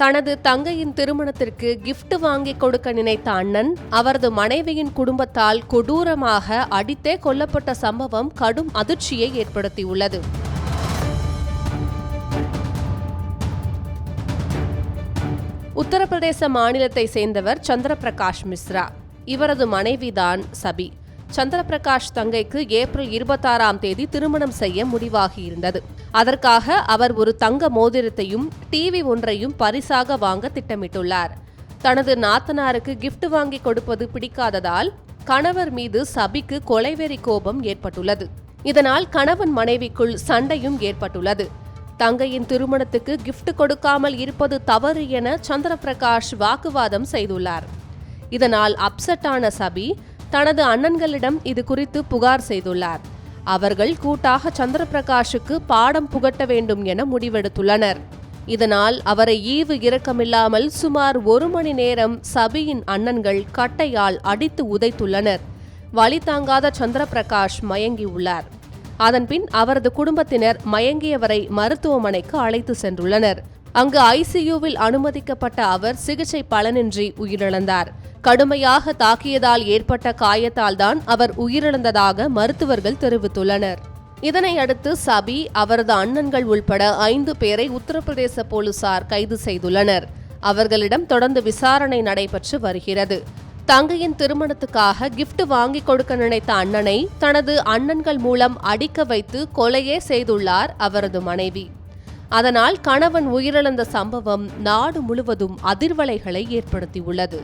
தனது தங்கையின் திருமணத்திற்கு கிஃப்ட் வாங்கி கொடுக்க நினைத்த அண்ணன் அவரது மனைவியின் குடும்பத்தால் கொடூரமாக அடித்தே கொல்லப்பட்ட சம்பவம் கடும் அதிர்ச்சியை ஏற்படுத்தியுள்ளது. உத்தரப்பிரதேச மாநிலத்தை சேர்ந்தவர் சந்திரபிரகாஷ் மிஸ்ரா. இவரது மனைவிதான் சபி. சந்திரபிரகாஷ் தங்கைக்கு ஏப்ரல் இருபத்தாறாம் தேதி திருமணம் செய்ய முடிவாகியிருந்தது. அதற்காக அவர் ஒரு தங்க மோதிரத்தையும் டிவி ஒன்றையும் பரிசாக வாங்க திட்டமிட்டுள்ளார். தனது நாத்தனாருக்கு கிஃப்ட் வாங்கி கொடுப்பது பிடிக்காததால் கணவர் மீது சபிக்கு கொலைவெறி கோபம் ஏற்பட்டுள்ளது. இதனால் கணவன் மனைவிக்குள் சண்டையும் ஏற்பட்டுள்ளது. தங்கையின் திருமணத்துக்கு கிஃப்ட் கொடுக்காமல் இருப்பது தவறு என சந்திரபிரகாஷ் வாக்குவாதம் செய்துள்ளார். இதனால் அப்செட்டான சபி தனது அண்ணன்களிடம் இது குறித்து புகார் செய்துள்ளார். அவர்கள் கூட்டாக சந்திரபிரகாஷுக்கு பாடம் புகட்ட வேண்டும் என முடிவெடுத்துள்ளனர். இதனால் அவரை ஈவு இரக்கமில்லாமல் சுமார் ஒரு மணி நேரம் சபியின் அண்ணன்கள் கட்டையால் அடித்து உதைத்துள்ளனர். வழி தாங்காத சந்திரபிரகாஷ் மயங்கியுள்ளார். அதன்பின் அவரது குடும்பத்தினர் மயங்கியவரை மருத்துவமனைக்கு அழைத்து சென்றுள்ளனர். அங்கு ஐசியூவில் அனுமதிக்கப்பட்ட அவர் சிகிச்சை பலனின்றி உயிரிழந்தார். கடுமையாக தாக்கியதால் ஏற்பட்ட காயத்தால் தான் அவர் உயிரிழந்ததாக மருத்துவர்கள் தெரிவித்துள்ளனர். இதனையடுத்து சபி அவரது அண்ணன்கள் உள்பட ஐந்து பேரை உத்தரப்பிரதேச போலீசார் கைது செய்துள்ளனர். அவர்களிடம் தொடர்ந்து விசாரணை நடைபெற்று வருகிறது. தங்கையின் திருமணத்துக்காக கிஃப்ட் வாங்கி கொடுக்க நினைத்த அண்ணனை தனது அண்ணன்கள் மூலம் அடிக்க வைத்து கொலையே செய்துள்ளார் அவரது மனைவி. அதனால் கணவன் உயிரிழந்த சம்பவம் நாடு முழுவதும் அதிர்வலைகளை ஏற்படுத்தியுள்ளது.